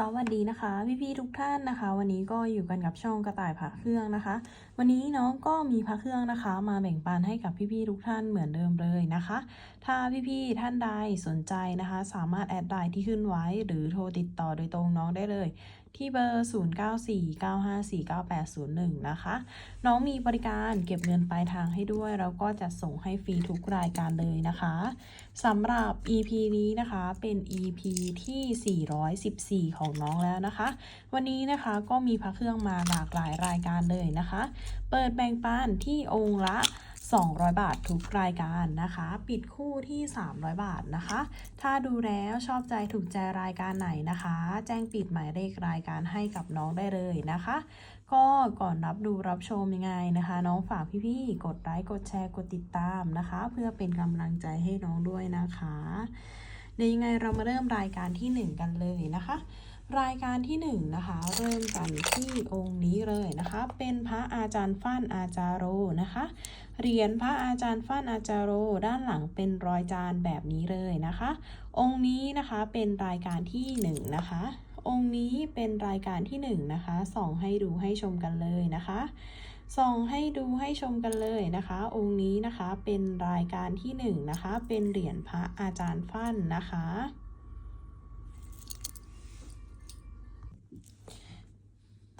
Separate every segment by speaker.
Speaker 1: สวัสดีนะคะพี่ๆทุกท่านนะคะ วันนี้ก็อยู่กันกับช่องกระต่ายผ่าเครื่องนะคะ วันนี้น้องก็มีพระเครื่องนะคะ มาแบ่งปันให้กับพี่ๆทุกท่านเหมือนเดิมเลยนะคะ ถ้าพี่ๆท่านใดสนใจนะคะ สามารถแอดไลน์ที่ขึ้นไว้ หรือโทรติดต่อโดยตรงน้องได้เลย ที่เบอร์ 0949549801 นะคะ น้องมีบริการเก็บเงินปลายทางให้ด้วย แล้วก็จะส่งให้ฟรีทุกรายการเลยนะคะสำหรับ EP นี้นะคะเป็น EP ที่ 414 ของน้องแล้วนะคะ วันนี้นะคะก็มีพระเครื่องมาหลากหลายรายการเลยนะคะ เปิดแบ่งปันที่องค์ละ 200 บาททุกรายการนะคะ ปิดคู่ที่ 300 บาทนะคะ ถ้าดูแล้วชอบใจถูกใจรายการไหนนะคะ แจ้งปิดหมายเลขรายการให้กับน้องได้เลยนะคะ ก็ก่อนรับดูรับชมยังไงนะคะ น้องฝากพี่ๆกดไลค์กดแชร์กดติดตามนะคะ เพื่อเป็นกำลังใจให้น้องด้วยนะคะเดี๋ยวยังไงเรามาเริ่มรายการที่ 1 กันเลยนะคะ รายการที่ 1 นะคะ เริ่มกันที่องค์นี้เลยนะคะ เป็นพระอาจารย์ฟั่นอาจารโรนะคะ เหรียญพระอาจารย์ฟั่นอาจารโร ด้านหลังเป็นรอยจานแบบนี้เลยนะคะ องค์นี้นะคะเป็นรายการที่1นะคะ องค์นี้เป็นรายการที่1นะคะส่องให้ดูให้ชมกันเลยนะคะส่องให้ดูให้ชมกันเลยนะคะ องค์นี้นะคะเป็นรายการที่1นะคะ เป็นเหรียญพระอาจารย์ฟั่นนะคะ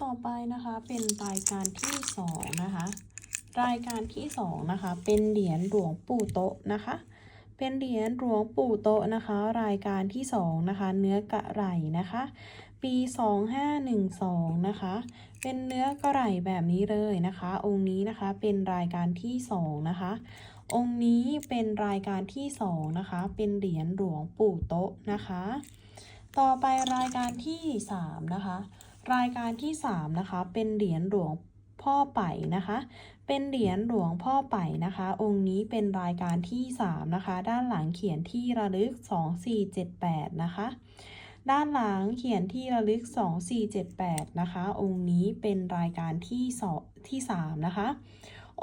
Speaker 1: ต่อไปนะคะเป็นรายการที่2นะคะ รายการที่2นะคะ เป็นเหรียญหลวงปู่โตะนะคะ เป็นเหรียญหลวงปู่โตะนะคะ รายการที่2นะคะ เนื้อกระไหล่นะคะ ปี2512นะคะ เป็นเนื้อกระไหล่แบบนี้เลยนะคะ องค์นี้นะคะเป็นรายการที่2นะคะ องค์นี้เป็นรายการที่2นะคะ เป็นเหรียญหลวงปู่โตะนะคะ ต่อไปรายการที่3นะคะ รายการที่3นะคะ เป็นเหรียญหลวงพ่อไป่นะคะ เป็นเหรียญหลวงพ่อไป่นะคะ องค์นี้เป็นรายการที่ 3 นะคะ ด้านหลังเขียนที่ระลึก 2478 นะคะ ด้านหลังเขียนที่ระลึก 2478 นะคะ องค์นี้เป็นรายการที่2ที่3นะคะ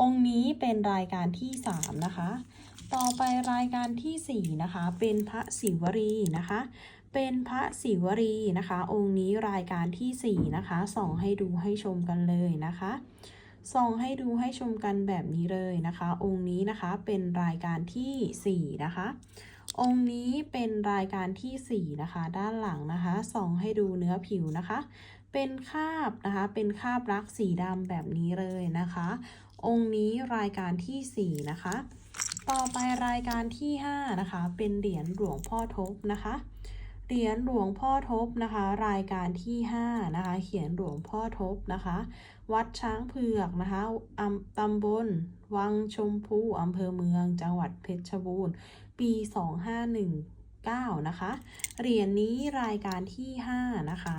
Speaker 1: องค์นี้เป็นรายการที่ 3 นะคะ ต่อไปรายการทีสี่ 4 นะคะ เป็นพระศิวรีนะคะ เป็นพระศิวรีนะคะ องค์นี้รายการที่ 4 นะคะ ส่องให้ดูให้ชมกันเลยนะคะ ส่องให้ดูให้ชมกันแบบนี้เลยนะคะ องค์นี้นะคะเป็นรายการที่ 4 นะคะ องค์นี้เป็นรายการที่ 4 นะคะ ด้านหลังนะคะส่องให้ดูเนื้อผิวนะคะ เป็นคาบนะคะ เป็นคาบรักสีดำแบบนี้เลยนะคะ องค์นี้รายการที่ 4 นะคะ ต่อไปรายการที่ 5 นะคะ เป็นเหรียญหลวงพ่อทบนะคะเหรียญหลวงพ่อทบนะคะ รายการที่ 5 นะคะ เขียนหลวงพ่อทบนะคะ วัดช้างเผือกนะคะอำตำบลวังชมพูอำเภอเมือง จังหวัดเพชรบูรณ์ ปี 2519 นะคะ เหรียญนี้รายการที่ 5 นะคะ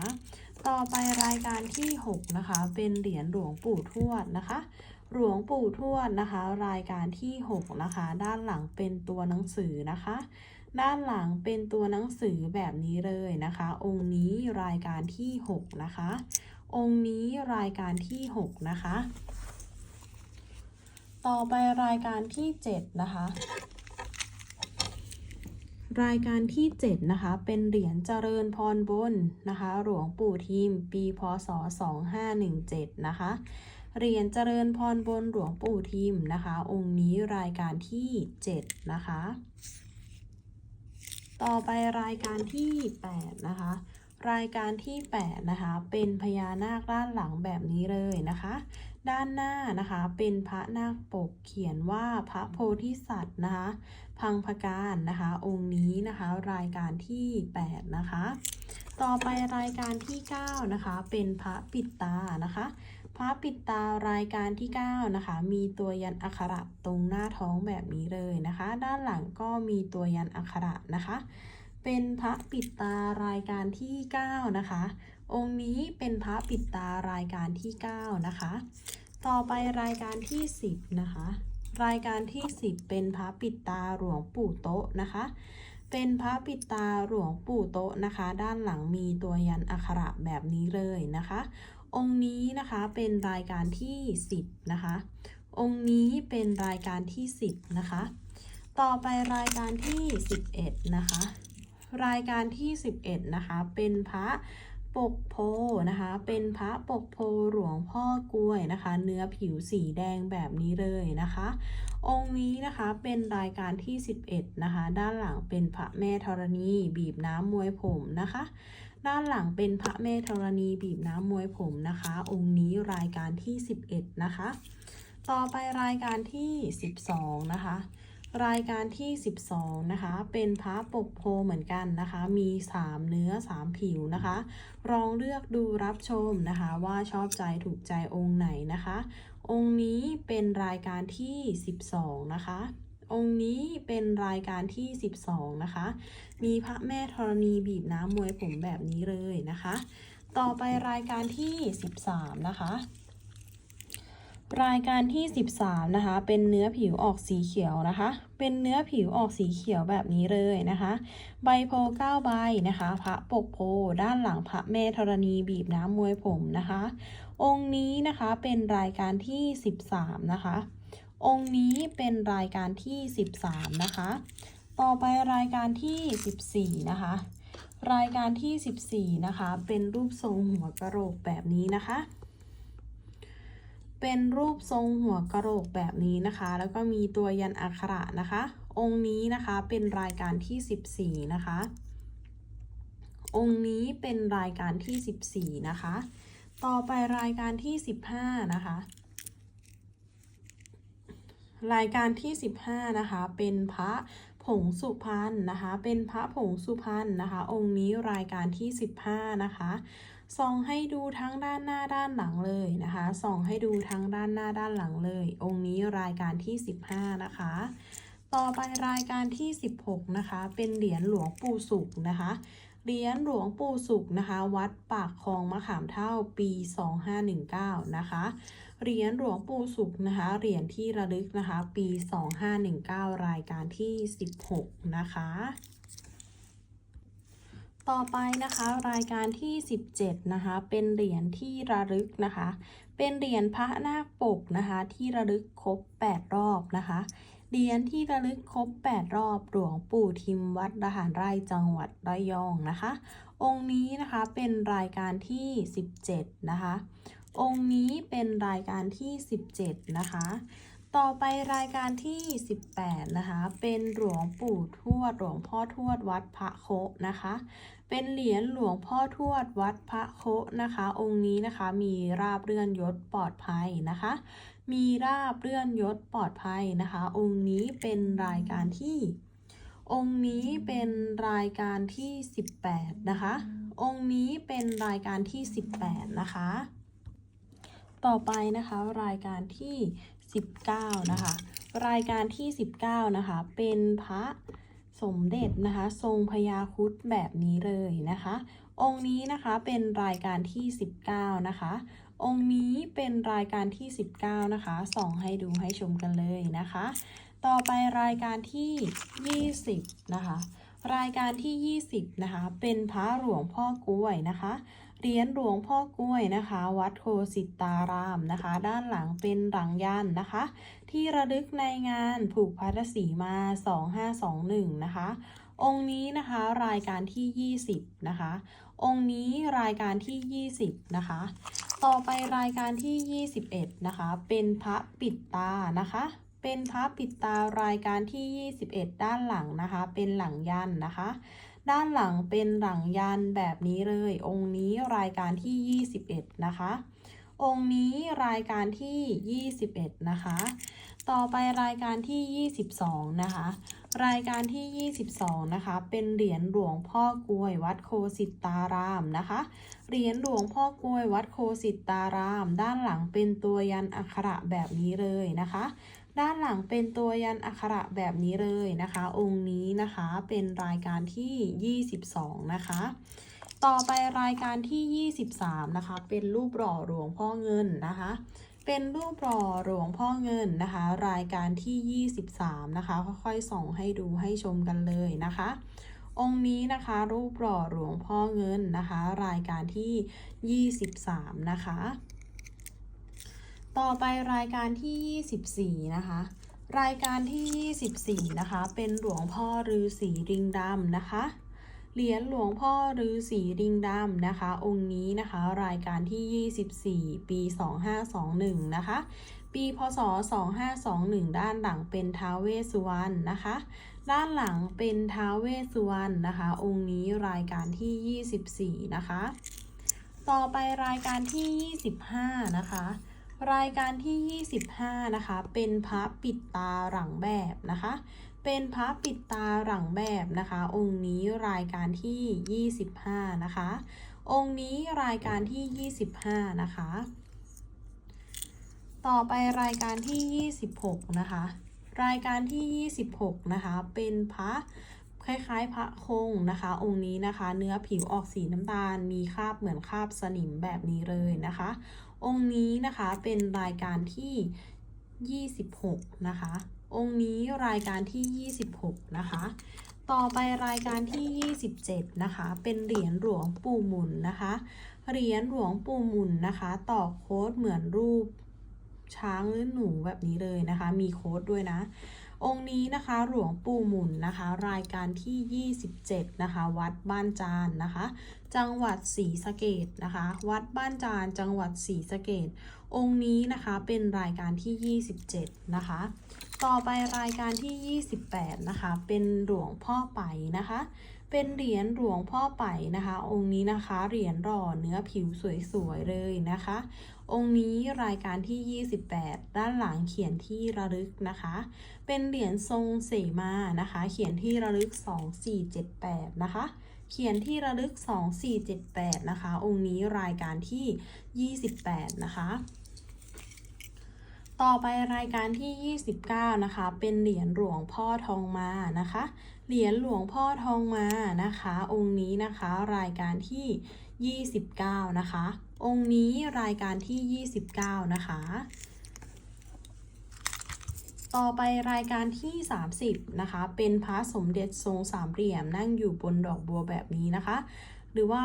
Speaker 1: ต่อไปรายการที่ 6 นะคะ เป็นเหรียญหลวงปู่ทวดนะคะ หลวงปู่ทวดนะคะ รายการที่ 6 นะคะ ด้านหลังเป็นตัวหนังสือนะคะ ด้านหลังเป็นตัวหนังสือแบบนี้เลยนะคะ องค์นี้รายการที่ 6 นะคะ องค์นี้รายการที่ 6 นะคะ ต่อไปรายการที่ 7 นะคะ รายการที่ 7 นะคะ เป็นเหรียญเจริญพรบนนะคะ หลวงปู่ทิมปีพศ 2517 นะคะ เหรียญเจริญพรบนหลวงปู่ทิมนะคะ องค์นี้รายการที่ 7 นะคะ ต่อไปรายการที่ 8 นะคะ รายการที่8นะคะเป็นพญานาคด้านหลังแบบนี้เลยนะคะ ด้านหน้านะคะเป็นพระนาคปกเขียนว่าพระโพธิสัตว์นะคะพังพการนะคะ องค์นี้นะคะรายการที่8นะคะต่อไปรายการที่9นะคะเป็นพระปิดตานะคะพระปิดตารายการที่ 9 นะคะ มีตัวยันอักขระตรงหน้าท้องแบบนี้เลยนะคะ ด้านหลังก็มีตัวยันอักขระนะคะ เป็นพระปิดตารายการที่ 9 นะคะ องค์นี้เป็นพระปิดตารายการที่ 9 นะคะ ต่อไปรายการที่ 10 นะคะ รายการที่ 10 เป็นพระปิดตาหลวงปู่โต๊ะนะคะ เป็นพระปิดตาหลวงปู่โต๊ะนะคะ ด้านหลังมีตัวยันอักขระแบบนี้เลยนะคะ องค์นี้นะคะเป็นรายการที่ 10 นะคะ องค์นี้เป็นรายการที่ 10 นะคะ ต่อไปรายการที่ 11 นะคะ รายการที่ 11 นะคะ เป็นพระปกโพนะคะ เป็นพระปกโพหลวงพ่อกล้วยนะคะ เนื้อผิวสีแดงแบบนี้เลยนะคะ องค์นี้นะคะเป็นรายการที่ 11 นะคะ ด้านหลังเป็นพระแม่ธรณีบีบน้ำมวยผมนะคะ ด้านหลังเป็นพระแม่ธรณีบีบน้ำมวยผมนะคะ องค์นี้รายการที่ 11 นะคะ ต่อไปรายการที่ 12 นะคะ รายการที่ 12 นะคะ เป็นพระปกโพเหมือนกันนะคะ มี 3 เนื้อ 3 ผิวนะคะ ลองเลือกดูรับชมนะคะว่าชอบใจถูกใจองค์ไหนนะคะ องค์นี้เป็นรายการที่ 12 นะคะ องค์นี้เป็นรายการที่ 12 นะคะ มีพระแม่ธรณีบีบน้ำมวยผมแบบนี้เลยนะคะ ต่อไปรายการที่ 13 นะคะ รายการที่ 13 นะคะ เป็นเนื้อผิวออกสีเขียวนะคะ เป็นเนื้อผิวออกสีเขียวแบบนี้เลยนะคะ ใบโพ9ใบนะคะ พระปกโพ ด้านหลังพระแม่ธรณีบีบน้ำมวยผมนะคะ องค์นี้นะคะเป็นรายการที่ 13 นะคะ องค์นี้เป็นรายการที่ 13 นะคะ ต่อไปรายการที่ 14 นะคะ รายการที่ 14 นะคะ เป็นรูปทรงหัวกระโหลกแบบนี้นะคะ เป็นรูปทรงหัวกระโหลกแบบนี้นะคะ แล้วก็มีตัวยันอักขระนะคะ องค์นี้นะคะเป็นรายการที่ 14 นะคะ องค์นี้เป็นรายการที่ 14 นะคะ ต่อไปรายการที่ 15 นะคะ รายการที่ 15 นะคะ เป็นพระผงสุพรรณนะคะ เป็นพระผงสุพรรณนะคะ องค์นี้รายการที่ 15 นะคะ ส่องให้ดูทั้งด้านหน้าด้านหลังเลยนะคะ ส่องให้ดูทั้งด้านหน้าด้านหลังเลย องค์นี้รายการที่ 15 นะคะ ต่อไปรายการที่ 16 นะคะ เป็นเหรียญหลวงปู่สุขนะคะ เหรียญหลวงปู่สุขนะคะ วัดปากคลองมะขามเท่าปี 2519 นะคะ เหรียญหลวงปู่สุขนะคะ เหรียญที่ระลึกนะคะ ปี 2519 รายการที่ 16 นะคะ ต่อไปนะคะรายการที่ 17 นะคะ เป็นเหรียญที่ระลึกนะคะ เป็นเหรียญพระนาคปกนะคะ ที่ระลึกครบ 8 รอบนะคะเหรียญที่ระลึกครบ 8 รอบหลวงปู่ทิมวัดระหารไร่จังหวัดระยองนะคะ องค์นี้นะคะเป็นรายการที่ 17 นะคะ องค์นี้เป็นรายการที่ 17 นะคะต่อไปรายการที่ 18 นะคะ เป็นหลวงปู่ทวดหลวงพ่อทวดวัดพระโคนะคะ เป็นเหรียญหลวงพ่อทวดวัดพระโคนะคะ องค์นี้นะคะมีราบเลื่อนยศปลอดภัยนะคะ มีราบเลื่อนยศปลอดภัยนะคะ องค์นี้เป็นรายการที่ องค์นี้เป็นรายการที่ 18 นะคะ องค์นี้เป็นรายการที่ 18 นะคะ ต่อไปนะคะรายการที่ 19 นะคะ รายการที่ 19 นะคะ เป็นพระ สมเด็จนะคะ ทรงพญาครุดแบบนี้เลยนะคะ องค์นี้นะคะเป็นรายการที่ 19 นะคะ องค์นี้เป็นรายการที่ 19 นะคะส่องให้ดูให้ชมกันเลยนะคะ ต่อไปรายการที่ 20 นะคะ รายการที่ 20 นะคะ เป็นพระหลวงพ่อกล้วยนะคะ เหรียญหลวงพ่อกล้วยนะคะ วัดโคสิตารามนะคะ ด้านหลังเป็นหลังยันนะคะ ที่ระลึกในงานผูกพัทสีมา 2521 นะคะ องค์นี้นะคะรายการที่ 20 นะคะ องค์นี้รายการที่ 20 นะคะ ต่อไปรายการที่ 21 นะคะ เป็นพระปิดตานะคะเป็นพระปิดตารายการที่ 21 ด้านหลังนะคะ เป็นหลังยันนะคะ ด้านหลังเป็นหลังยันแบบนี้เลย องค์นี้รายการที่ 21 นะคะ องค์นี้รายการที่ 21 นะคะ ต่อไปรายการที่ 22 นะคะ รายการที่ 22 นะคะ เป็นเหรียญหลวงพ่อกลวยวัดโคสิตารามนะคะ เหรียญหลวงพ่อกลวยวัดโคสิตาราม ด้านหลังเป็นตัวยันอักขระแบบนี้เลยนะคะ ด้านหลังเป็นตัวยันอักขระแบบนี้เลยนะคะ องค์นี้นะคะเป็นรายการที่ 22 นะคะ ต่อไปรายการที่ 23 นะคะ เป็นรูปหล่อหลวงพ่อเงินนะคะ เป็นรูปหล่อหลวงพ่อเงินนะคะ รายการที่ 23 นะคะ ค่อยๆส่องให้ดูให้ชมกันเลยนะคะ องค์นี้นะคะรูปหล่อหลวงพ่อเงินนะคะ รายการที่ 23 นะคะ ต่อไปรายการที่ 24 นะคะ รายการที่ 24 นะคะ เป็นหลวงพ่อฤาษีริงดำนะคะ เหรียญหลวงพ่อฤาษีริงดำนะคะ องค์นี้นะคะ รายการที่ 24 ปี 2521 นะคะ ปีพศ 2521 ด้านหลังเป็นท้าวเวสสุวรรณนะคะ ด้านหลังเป็นท้าวเวสสุวรรณนะคะ องค์นี้รายการที่ 24 นะคะ ต่อไปรายการที่ 25 นะคะ รายการที่ 25 นะคะ เป็นพระปิดตาหลังแบบนะคะ เป็นพระปิดตาหลังแบบนะคะ องค์นี้รายการที่ 25 นะคะ องค์นี้รายการที่ 25 นะคะ ต่อไปรายการที่ 26 นะคะ รายการที่ 26 นะคะ เป็นพระคล้ายๆ พระคงนะคะ องค์นี้นะคะ เนื้อผิวออกสีน้ำตาล มีคราบเหมือนคราบสนิมแบบนี้เลยนะคะ องค์นี้นะคะเป็นรายการที่ 26 นะคะ องค์นี้รายการที่ 26 นะคะ ต่อไปรายการที่ 27 นะคะ เป็นเหรียญหลวงปู่หมุนนะคะ เหรียญหลวงปู่หมุนนะคะ ต่อโค้ดเหมือนรูปช้างหรือหนูแบบนี้เลยนะคะ มีโค้ดด้วยนะ องค์นี้นะคะหลวงปู่หมุนนะคะ รายการที่ 27 นะคะ วัดบ้านจานนะคะ จังหวัดศรีสะเกดนะคะ วัดบ้านจานจังหวัดศรีสะเกดองค์นี้นะคะเป็นรายการที่ 27 นะคะ ต่อไปรายการที่ 28 นะคะ เป็นหลวงพ่อไปนะคะ เป็นเหรียญหลวงพ่อไปนะคะ องค์นี้นะคะ เหรียญหล่อเนื้อผิวสวยๆเลยนะคะ องค์นี้รายการที่ 28 ด้านหลังเขียนที่ระลึกนะคะ เป็นเหรียญทรงเสมานะคะ เขียนที่ระลึก 2478 นะคะเขียนที่ระลึก 2478 นะคะ องค์นี้รายการที่ 28 นะคะ ต่อไปรายการที่ 29 นะคะ เป็นเหรียญหลวงพ่อทองมานะคะ เหรียญหลวงพ่อทองมานะคะ องค์นี้นะคะ รายการที่ 29 นะคะ องค์นี้รายการที่ 29 นะคะ ต่อไปรายการที่ 30 นะคะ เป็นพระสมเด็จทรงสามเหลี่ยมนั่งอยู่บนดอกบัวแบบนี้นะคะ หรือว่า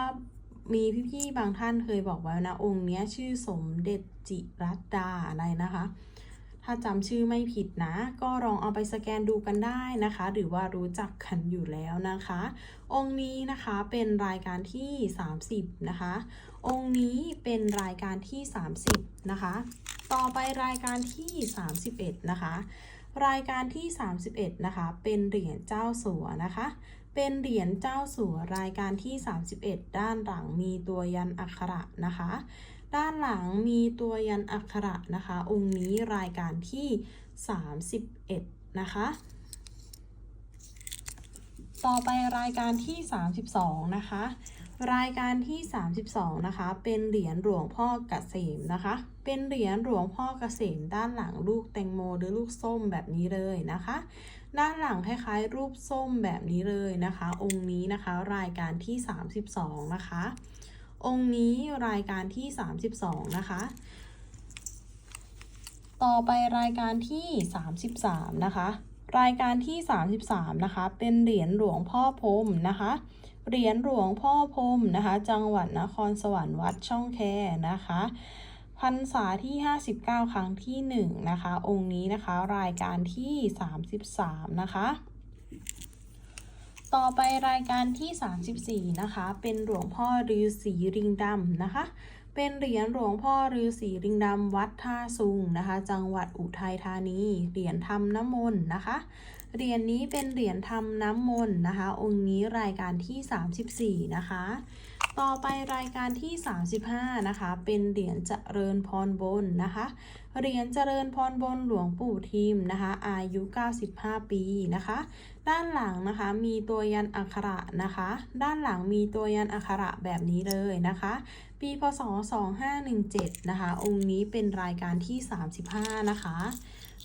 Speaker 1: มีพี่ๆบางท่านเคยบอกไว้นะองค์เนี้ยชื่อสมเด็จจิรัตดาอะไรนะคะ ถ้าจำชื่อไม่ผิดนะ ก็ลองเอาไปสแกนดูกันได้นะคะ หรือว่ารู้จักกันอยู่แล้วนะคะ องค์นี้นะคะเป็นรายการที่ 30 นะคะ องค์นี้เป็นรายการที่ 30 นะคะ ต่อไปรายการที่ 31 นะคะรายการที่ 31 นะคะ เป็นเหรียญเจ้าสัวนะคะ เป็นเหรียญเจ้าสัวรายการที่ 31 ด้านหลังมีตัวยันอักขระนะคะ ด้านหลังมีตัวยันอักขระนะคะ องค์นี้รายการที่ 31 นะคะ ต่อไปรายการที่ 32 นะคะ รายการที่ 32 นะคะ เป็นเหรียญหลวงพ่อเกษมนะคะ เป็นเหรียญหลวงพ่อเกษมด้านหลังลูกแตงโมหรือลูกส้มแบบนี้เลยนะคะ ด้านหลังคล้ายๆ รูปส้มแบบนี้เลยนะคะ องค์นี้นะคะรายการที่ 32 นะคะ องค์นี้รายการที่ 32 นะคะ ต่อไปรายการที่ 33 นะคะ รายการที่ 33 นะคะ เป็นเหรียญหลวงพ่อพรมนะคะ เหรียญหลวงพ่อพรมนะคะ จังหวัดนครสวรรค์วัดช่องแคนะคะ พรรษาที่ 59 ครั้งที่ 1 นะคะ องค์นี้นะคะรายการที่ 33 นะคะ ต่อไปรายการที่ 34 นะคะ เป็นหลวงพ่อฤาษีริงดำนะคะ เป็นเหรียญหลวงพ่อฤาษีริงดำวัดท่าซุงนะคะ จังหวัดอุทัยธานีเหรียญทำน้ำมนต์นะคะเหรียญนี้เป็นเหรียญทำน้ำมนต์นะคะ องค์นี้รายการที่ 34 นะคะ ต่อไปรายการที่ 35 นะคะ เป็นเหรียญเจริญพรบนนะคะ เหรียญเจริญพรบนหลวงปู่ทิมนะคะ อายุ 95 ปีนะคะ ด้านหลังนะคะมีตัวยันอักขระนะคะ ด้านหลังมีตัวยันอักขระแบบนี้เลยนะคะ ปีพศ 2517 นะคะ องค์นี้เป็นรายการที่ 35 นะคะ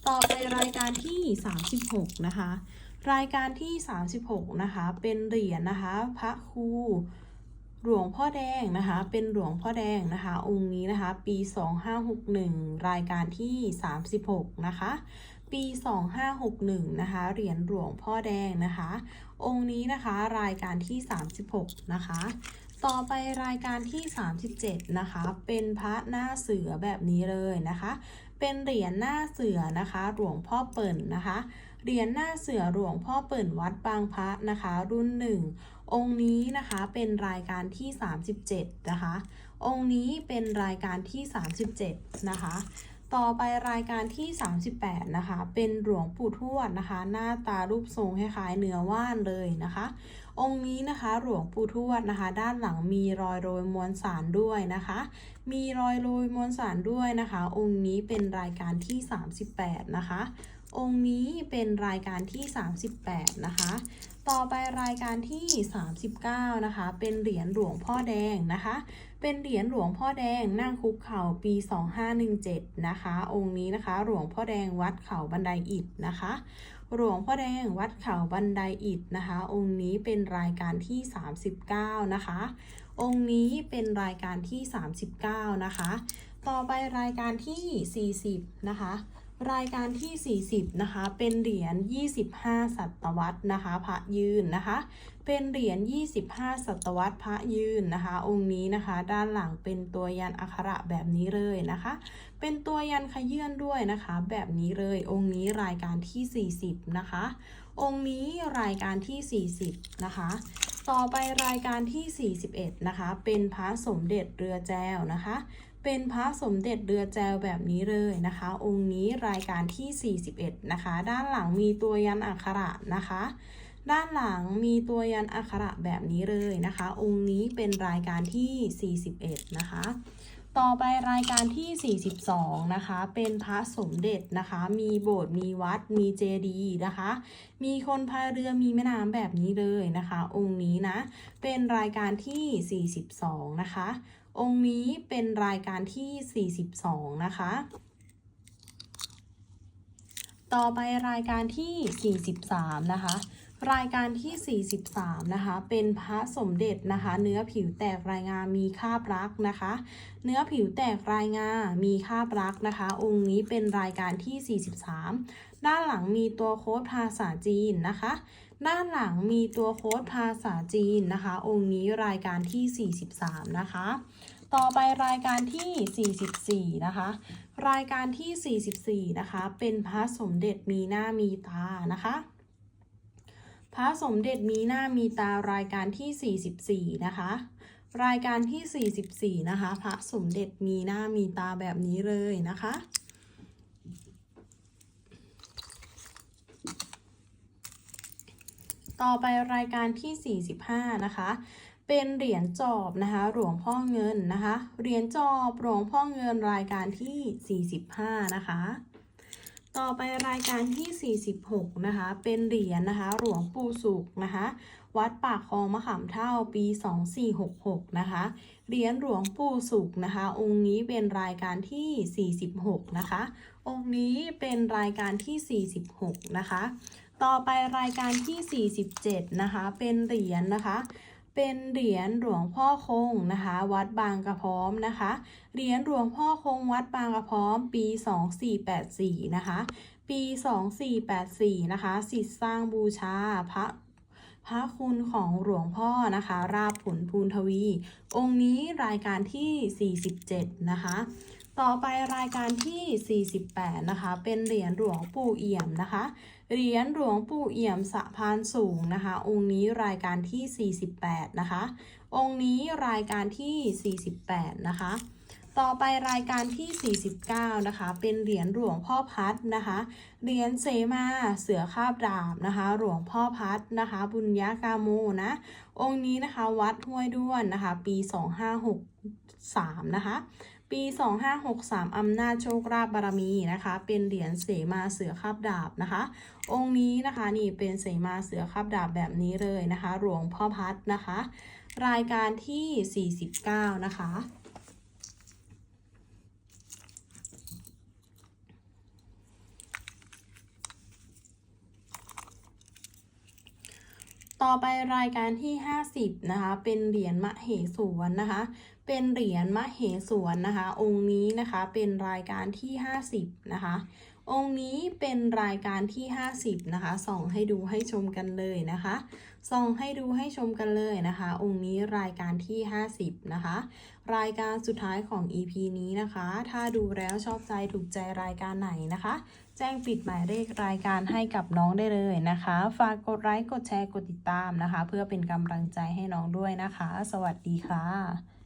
Speaker 1: ต่อไปรายการที่ 36 นะคะ รายการที่ 36 นะคะ เป็นเหรียญนะคะ พระครู หลวงพ่อแดงนะคะ เป็นหลวงพ่อแดงนะคะ องค์นี้นะคะ ปี 2561 รายการที่ 36 นะคะ ปี 2561 นะคะ เหรียญหลวงพ่อแดงนะคะ องค์นี้นะคะ รายการที่ 36 นะคะ ต่อไปรายการที่ 37 นะคะ เป็นพระหน้าเสือแบบนี้เลยนะคะ เป็นเหรียญหน้าเสือนะคะ หลวงพ่อเปิ่นนะคะ เหรียญหน้าเสือหลวงพ่อเปิ่นวัดบางพระนะคะ รุ่นหนึ่ง องค์นี้นะคะเป็นรายการที่ 37 นะคะ องค์นี้เป็นรายการที่ 37 นะคะ ต่อไปรายการที่ 38 นะคะ เป็นหลวงปู่ทวดนะคะ หน้าตารูปทรงคล้ายๆเนื้อว่านเลยนะคะ องค์นี้นะคะหลวงปู่ทวดนะคะ ด้านหลังมีรอยโรยมวลสารด้วยนะคะ มีรอยโรยมวลสารด้วยนะคะ องค์นี้เป็นรายการที่ 38 นะคะองค์นี้เป็นรายการที่ 38 นะคะ ต่อไปรายการที่ 39 นะคะ เป็นเหรียญหลวงพ่อแดงนะคะ เป็นเหรียญหลวงพ่อแดงนั่งคุกเข่าปี 2517 นะคะ องค์นี้นะคะ หลวงพ่อแดงวัดเขาบันไดอิฐนะคะ หลวงพ่อแดงวัดเขาบันไดอิฐนะคะ องค์นี้เป็นรายการที่ 39 นะคะ องค์นี้เป็นรายการที่ 39 นะคะ ต่อไปรายการที่ 40 นะคะ รายการที่ 40 นะคะ เป็นเหรียญ 25 ศตวรรษนะคะ พระยืนนะคะ เป็นเหรียญ 25 ศตวรรษพระยืนนะคะ องค์นี้นะคะ ด้านหลังเป็นตัวยันอักขระแบบนี้เลยนะคะ เป็นตัวยันขยื่นด้วยนะคะ แบบนี้เลย องค์นี้รายการที่ 40 นะคะ องค์นี้รายการที่ 40 นะคะ ต่อไปรายการที่ 41 นะคะ เป็นพระสมเด็จเรือแจวนะคะ เป็นพระสมเด็จเรือแจวแบบนี้เลยนะคะ องค์นี้รายการที่ 41 นะคะ ด้านหลังมีตัวยันอักขระนะคะ ด้านหลังมีตัวยันอักขระแบบนี้เลยนะคะ องค์นี้เป็นรายการที่ 41 นะคะ ต่อไปรายการที่ 42 นะคะ เป็นพระสมเด็จนะคะ มีโบสถ์มีวัด มีเจดีย์นะคะ มีคนพายเรือมีแม่น้ำแบบนี้เลยนะคะ องค์นี้นะ เป็นรายการที่ 42 นะคะ องค์นี้เป็นรายการที่ 42 นะคะ ต่อไปรายการที่ 43 นะคะ รายการที่ 43 นะคะ เป็นพระสมเด็จนะคะ เนื้อผิวแตกรายงามีคาบรักนะคะ เนื้อผิวแตกรายงามีคาบรักนะคะ องค์นี้เป็นรายการที่ 43 ด้านหลังมีตัวโค้ดภาษาจีนนะคะ ด้านหลังมีตัวโค้ดภาษาจีนนะคะ องค์นี้รายการที่ 43 นะคะ ต่อไปรายการที่ 44 นะคะ รายการที่ 44 นะคะ เป็นพระสมเด็จมีหน้ามีตานะคะพระสมเด็จมีหน้ามีตารายการที่ 44 นะคะ รายการที่ 44 นะคะ พระสมเด็จมีหน้ามีตาแบบนี้เลยนะคะ ต่อไปรายการที่ 45 นะคะ เป็นเหรียญจอบนะคะหลวงพ่อเงินนะคะเหรียญจอบหลวงพ่อเงินรายการที่ 45 นะคะ ต่อไปรายการที่ 46 นะคะ เป็นเหรียญนะคะหลวงปู่สุขนะคะ วัดปากคลองมะขามเท่าปี 2466 นะคะเหรียญหลวงปู่สุขนะคะ องค์นี้เป็นรายการที่ 46 นะคะ องค์นี้เป็นรายการที่ 46 นะคะ ต่อไปรายการที่ 47 นะคะ เป็นเหรียญนะคะ เป็นเหรียญหลวงพ่อคงนะคะ วัดบางกระพร้อมนะคะ เหรียญหลวงพ่อคงวัดบางกระพร้อม ปี 2484 นะคะ ปี 2484 นะคะ สิทธิ์สร้างบูชาพระพระคุณของหลวงพ่อนะคะ ราบผลภูนทวี องค์นี้รายการที่ 47 นะคะ ต่อไปรายการที่ 48 นะคะ เป็นเหรียญหลวงปู่เอี่ยมนะคะ เหรียญหลวงปู่เอี่ยมสะพานสูงนะคะ องค์นี้รายการที่ 48 นะคะ องค์นี้รายการที่ 48 นะคะ ต่อไปรายการที่ 49 นะคะ เป็นเหรียญหลวงพ่อพัดนะคะ เหรียญเสมาเสือคาบดาบนะคะ หลวงพ่อพัดนะคะ บุญญากาโมนะ องค์นี้นะคะวัดห้วยด้วนนะคะ ปี 2563 นะคะ ปี 2563 อำนาจโชคราบบารมีนะคะ เป็นเหรียญเสมาเสือคาบดาบนะคะ องค์นี้นะคะนี่เป็นเสมาเสือคาบดาบแบบนี้เลยนะคะ หลวงพ่อพัดนะคะ รายการที่ 49 นะคะ ต่อไปรายการที่ 50 นะคะ เป็นเหรียญมะเหสวนนะคะ เป็นเหรียญมะเหสวนนะคะ องค์นี้นะคะเป็นรายการที่ 50 นะคะ องค์นี้เป็นรายการที่ 50 นะคะ ส่องให้ดูให้ชมกันเลยนะคะ ส่องให้ดูให้ชมกันเลยนะคะ องค์นี้รายการที่ 50 นะคะ รายการสุดท้ายของ EP นี้นะคะ ถ้าดูแล้วชอบใจถูกใจรายการไหนนะคะ แจ้งปิดหมายเลขรายการให้กับน้องได้เลยนะคะ ฝากกดไลค์กดแชร์กดติดตามนะคะ เพื่อเป็นกำลังใจให้น้องด้วยนะคะ สวัสดีค่ะ